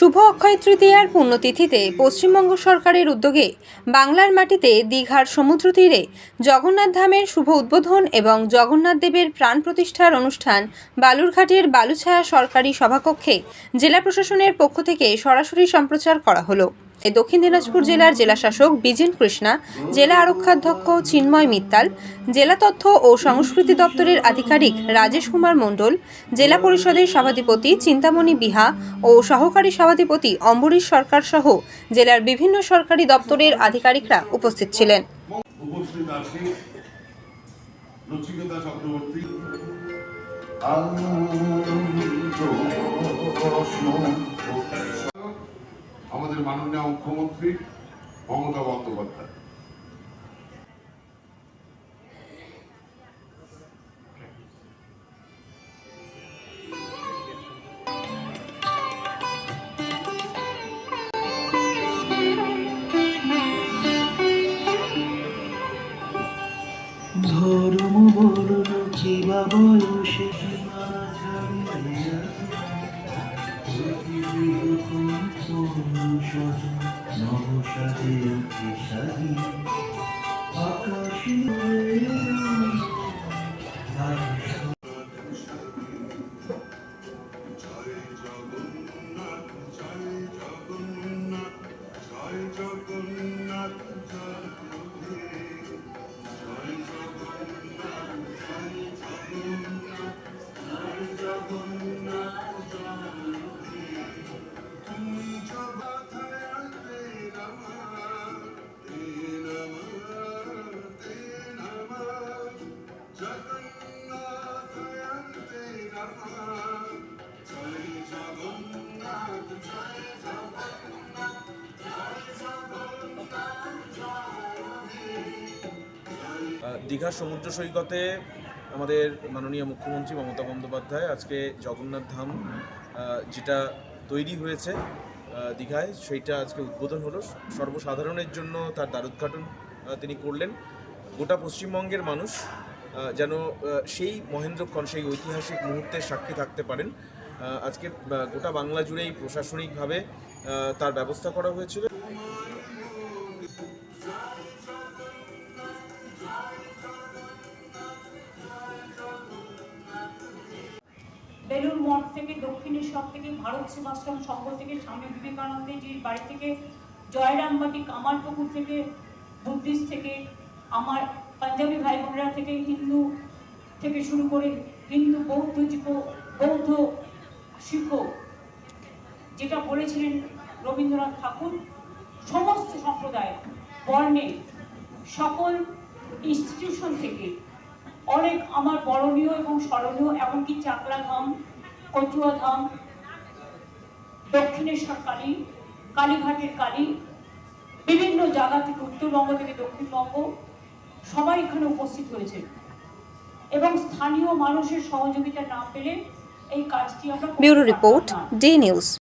শুভ অক্ষয় তৃতীয়ার পুণ্যতিথিতে পশ্চিমবঙ্গ সরকারের উদ্যোগে বাংলার মাটিতে দীঘার সমুদ্র তীরে জগন্নাথ ধামের শুভ উদ্বোধন এবং জগন্নাথ দেবের প্রাণ প্রতিষ্ঠার অনুষ্ঠান বালুরঘাটের বালুছায়া সরকারি সভাকক্ষে জেলা প্রশাসনের পক্ষ থেকে সরাসরি সম্প্রচার করা হলো। এ দক্ষিণ দিনাজপুর জেলার জেলাশাসক বিজেন কৃষ্ণা, জেলা আরক্ষাধ্যক্ষ চিন্ময় মিত্তাল, জেলা তথ্য ও সংস্কৃতি দপ্তরের আধিকারিক রাজেশ কুমার মণ্ডল, জেলা পরিষদের সভাধিপতি চিন্তামণি বিহা ও সহকারী সভাধিপতি অম্বরীশ সরকার সহ জেলার বিভিন্ন সরকারি দপ্তরের আধিকারিকরা উপস্থিত ছিলেন। চক্রবর্তী। আমাদের মাননীয় মুখ্যমন্ত্রী মমতা বন্দ্যোপাধ্যায়। ধর্ম বর্ণ কিবা বয়সে সীমানা ছাড়িয়া উঠে সারি আকাশে দীঘার সমুদ্র সৈকতে আমাদের মাননীয় মুখ্যমন্ত্রী মমতা বন্দ্যোপাধ্যায় আজকে জগন্নাথ ধাম যেটা তৈরি হয়েছে দীঘায়, সেইটা আজকে উদ্বোধন হলো। সর্বসাধারণের জন্য তার দ্বারোদ্ঘাটন তিনি করলেন। গোটা পশ্চিমবঙ্গের মানুষ যেন সেই মহেন্দ্রক্ষণ, সেই ঐতিহাসিক মুহূর্তের সাক্ষী থাকতে পারেন। আজকে গোটা বাংলা জুড়েই প্রশাসনিকভাবে তার ব্যবস্থা করা হয়েছিল। বেলুর মঠ থেকে দক্ষিণেশ্বর থেকে, ভারত সেবাশ্রম সংঘ থেকে স্বামী বিবেকানন্দের বাড়ি থেকে, জয়রামবাটি কামারপুকুর থেকে, বুদ্ধিস্ট থেকে, আমার পাঞ্জাবি ভাই বোনেরা থেকে, হিন্দু থেকে শুরু করে হিন্দু বৌদ্ধ বৌদ্ধ শিখ যেটা বলেছিলেন রবীন্দ্রনাথ ঠাকুর, সমস্ত সম্প্রদায়, বর্ণে, সকল ইনস্টিটিউশন থেকে অনেক আমার বরণীয় এবং স্মরণীয় এমনকি চাকলা ধাম কচুয়া ধাম দক্ষিণেশ্বর কালী কালীঘাটের কালী বিভিন্ন জায়গা থেকে উত্তরবঙ্গ থেকে দক্ষিণবঙ্গ সবাই এখানে উপস্থিত হয়েছে এবং স্থানীয় মানুষের সহযোগিতা না পেলে এই কাজটি আমরা ব্যুরো রিপোর্ট। D news